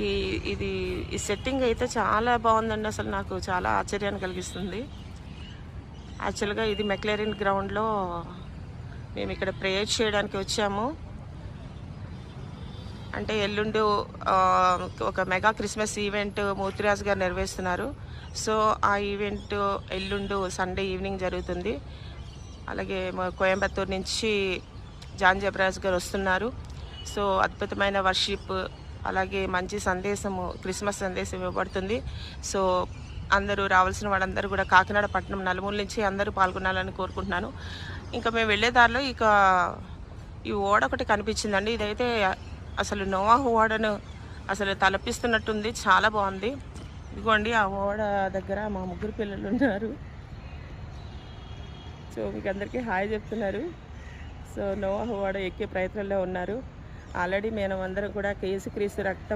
ఈ ఇది ఈ సెట్టింగ్ అయితే చాలా బాగుందండి. అసలు నాకు చాలా ఆశ్చర్యాన్ని కలిగిస్తుంది. యాక్చువల్గా ఇది మెక్లేరిన్ గ్రౌండ్లో మేము ఇక్కడ ప్రేయర్ చేయడానికి వచ్చాము. అంటే ఎల్లుండి ఒక మెగా క్రిస్మస్ ఈవెంట్ మూర్తిరాజ్ గారు నిర్వహిస్తున్నారు. సో ఆ ఈవెంట్ ఎల్లుండు సండే ఈవినింగ్ జరుగుతుంది. అలాగే మా కోయంబత్తూరు నుంచి జాన్ జబరాజ్ గారు వస్తున్నారు. సో అద్భుతమైన వర్షిప్ అలాగే మంచి సందేశము క్రిస్మస్ సందేశం ఇవ్వబడుతుంది. సో అందరూ రావాల్సిన వాళ్ళందరూ కూడా కాకినాడ పట్టణం నలుమూల నుంచి అందరూ పాల్గొనాలని కోరుకుంటున్నాను. ఇంకా మేము వెళ్ళే దారిలో ఇక ఈ ఓడ ఒకటి కనిపించిందండి. ఇదైతే అసలు నోవాహు ఓడను అసలు తలపిస్తున్నట్టుంది. చాలా బాగుంది. ఇదిగోండి ఆ ఓడ దగ్గర మా ముగ్గురు పిల్లలు ఉన్నారు. సో మీకు అందరికీ హాయ్ చెప్తున్నారు. సో నోవాహు ఓడ ఎక్కే ప్రయత్నంలో ఉన్నారు. ఆల్రెడీ మేము అందరం కూడా కేసుక్రీస్తు రక్తం